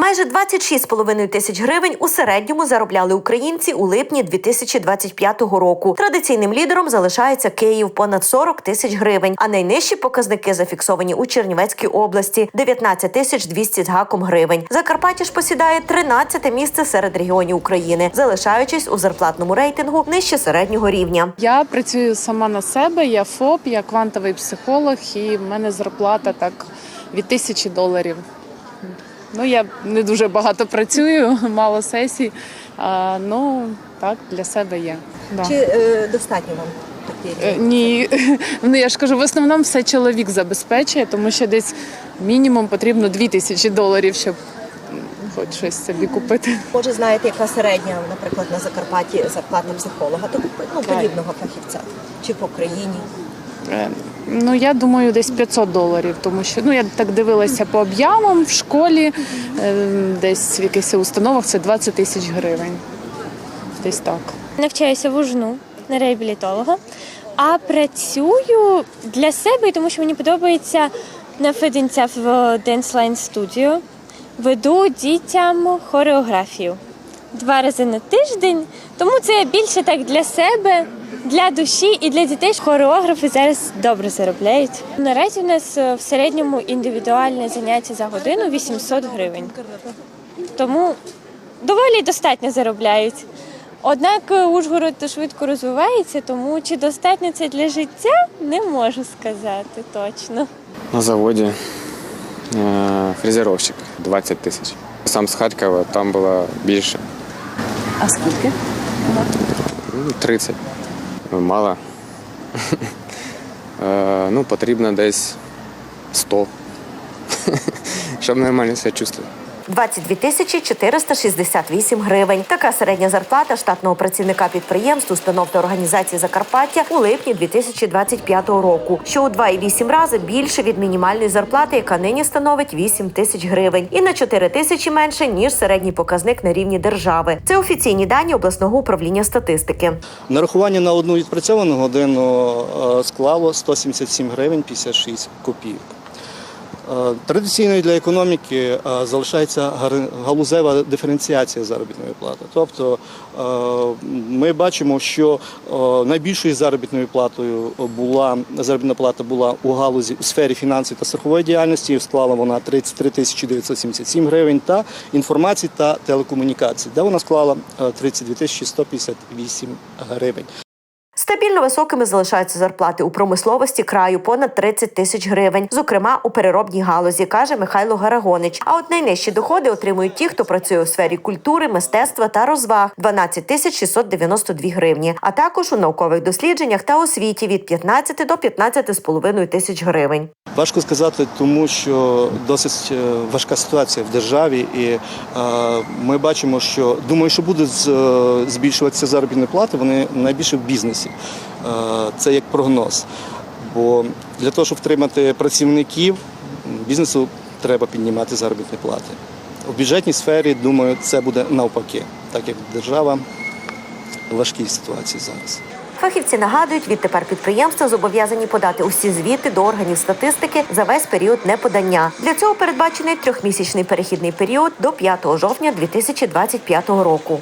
Майже 26,5 тисяч гривень у середньому заробляли українці у липні 2025 року. Традиційним лідером залишається Київ понад 40 тисяч гривень. А найнижчі показники зафіксовані у Чернівецькій області 19 тисяч 200 з гаком гривень. Закарпаття ж посідає 13 місце серед регіонів України, залишаючись у зарплатному рейтингу нижче середнього рівня. Я працюю сама на себе, я ФОП, я квантовий психолог, і в мене зарплата так від тисячі доларів. Ну, я не дуже багато працюю, мало сесій. А, ну, так, для себе є. Да. Чи е, достатньо вам? Е, Ні, ну я ж кажу, в основному все чоловік забезпечує, тому що десь мінімум потрібно 2 тисячі доларів, щоб хоч щось собі купити. Може, знаєте, яка середня, наприклад, на Закарпатті зарплатна психолога, то ну, подібного фахівця чи по країні. Е, Ну, я думаю, десь 500 доларів, тому що ну я так дивилася по об'явам в школі, е, десь в якихось установах це 20 тисяч гривень. Десь так. Навчаюся в УЖНУ на реабілітолога, а працюю для себе, тому що мені подобається наведення в Dance Line Studio. Веду дітям хореографію два рази на тиждень, тому це більше так для себе, для душі і для дітей. Хореографи зараз добре заробляють. Наразі у нас е, в середньому індивідуальне заняття за годину 800 гривень. Тому доволі достатньо заробляють. Однак е, Ужгород швидко розвивається, тому чи достатньо це для життя, не можу сказати точно. На заводі е, фрезеровщик 20 тисяч. Сам з Харкова там було більше. А скільки? Ну, 30. Ну, Мало. Е, Ну, потрібно десь 100. Щоб нормально себе чувствувати. 22 тисячі 468 гривень. Така середня зарплата штатного працівника підприємств, установ та організацій Закарпаття у липні 2025 року, що у 2,8 рази більше від мінімальної зарплати, яка нині становить 8 тисяч гривень, і на 4 тисячі менше ніж середній показник на рівні держави. Це офіційні дані обласного управління статистики. Нарахування на одну відпрацьовану годину е, склало 177 гривень 56 копійок. Е, Традиційною для економіки е, залишається галузева диференціація заробітної плати. Тобто е, ми бачимо, що найбільшою заробітною платою була заробітна плата була у галузі у сфері фінансів та страхової діяльності. Склала вона 33 тисячі 977 гривень та інформації та телекомунікацій, де вона склала е, 32 тисячі 158 гривень. Стабільно високими залишаються зарплати у промисловості краю понад 30 тисяч гривень, зокрема у переробній галузі, каже Михайло Гарагонич. А от найнижчі доходи отримують ті, хто працює у сфері культури, мистецтва та розваг 12 тисяч 692 гривні, а також у наукових дослідженнях та освіті від 15 до 15,5 тисяч гривень. Важко сказати, тому що досить е, важка ситуація в державі, і е, ми бачимо, що думаю, що буде збільшуватися заробітні плати. Вони найбільше в бізнесі. Е, Це як прогноз. Бо для того, щоб втримати працівників, бізнесу треба піднімати заробітні плати. У бюджетній сфері, думаю, це буде навпаки, так як держава в важкій ситуації зараз. Фахівці нагадують, відтепер підприємства зобов'язані подати усі звіти до органів статистики за весь період неподання. Для цього передбачений трьохмісячний перехідний період до 5 жовтня 2025 року.